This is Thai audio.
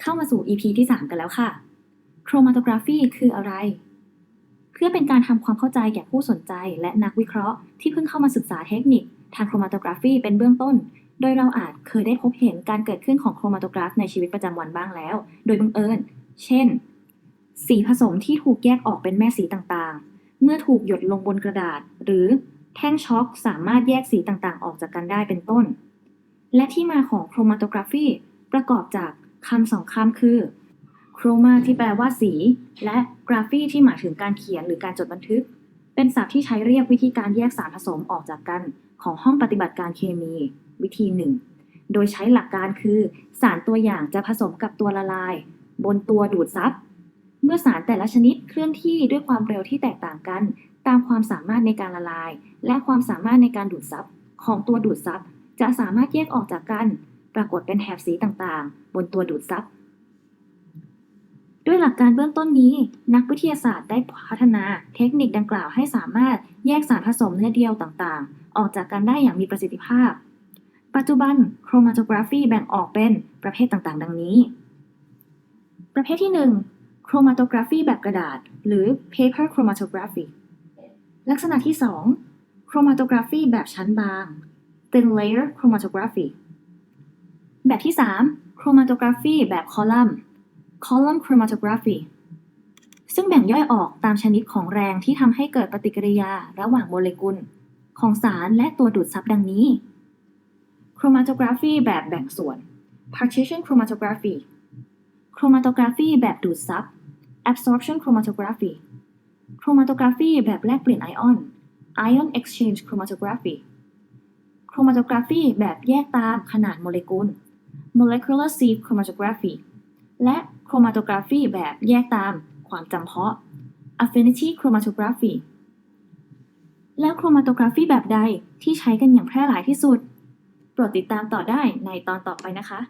เข้ามาสู่ EP ที่ 3 กันแล้วค่ะ Chromatography คืออะไร เพื่อเป็นการทำความเข้าใจแก่ผู้สนใจ และนักวิเคราะห์ที่เพิ่งเข้ามาศึกษาเทคนิค ทาง Chromatography เป็นเบื้องต้น โดยเราอาจเคยได้พบเห็นการเกิดขึ้นของโครมาโตกราฟในชีวิตประจำวันบ้างแล้ว โดยบังเอิญ เช่น สีผสมที่ถูกแยกออกเป็นแม่สีต่างๆ เมื่อถูกหยดลงบนกระดาษ หรือแท่งช็อคสามารถแยกสีต่างๆ ออกจากกันได้เป็นต้น และที่มาของโครมาโตกราฟีประกอบจาก คำสองคำคือโครมาที่แปลว่าสี และกราฟีที่หมายถึงการเขียนหรือการจดบันทึก เป็นศัพท์ที่ใช้เรียกวิธีการแยกสารผสมออกจากกันของห้องปฏิบัติการเคมี วิธีหนึ่งโดยใช้หลักการคือ สารตัวอย่างจะผสมกับตัวละลาย บนตัวดูดซับ เมื่อสารแต่ละชนิดเคลื่อนที่ด้วยความเร็วที่แตกต่างกัน ตามความสามารถในการละลาย และความสามารถในการดูดซับของตัวดูดซับจะสามารถแยกออกจากกัน ปรากฏเป็นแถบสีต่างๆ บนตัวดูดซับ ด้วยหลักการเบื้องต้นนี้ นักวิทยาศาสตร์ได้พัฒนาเทคนิคดังกล่าวให้สามารถแยกสารผสมเนื้อเดียวต่างๆ ออกจากกันได้อย่างมีประสิทธิภาพ ปัจจุบันโครมาโตกราฟีแบ่งออกเป็นประเภทต่างๆ ดังนี้ ประเภทที่ 1 โครมาโตกราฟีแบบกระดาษ หรือ paper chromatography ลักษณะที่2โครมาโตกราฟีแบบชั้นบาง thin layer chromatography แบบที่3โครมาโตกราฟีแบบคอลัมน์ column chromatography ซึ่งแบ่งย่อยออกตามชนิดของแรงที่ทำให้เกิดปฏิกิริยาระหว่างโมเลกุล ของสารและตัวดูดซับดังนี้ chromatography แบบแบ่งส่วน partition chromatography chromatography แบบดูดซับ absorption chromatography chromatography แบบแลกเปลี่ยนไอออน ion exchange chromatography chromatography แบบแยกตามขนาดโมเลกุล molecular sieve chromatography และ chromatography แบบแยกตามความจำเพาะ affinity chromatography แล้ว chromatography แบบใดที่ใช้กันอย่างแพร่หลายที่สุด โปรดติดตามต่อได้ในตอนต่อไปนะคะ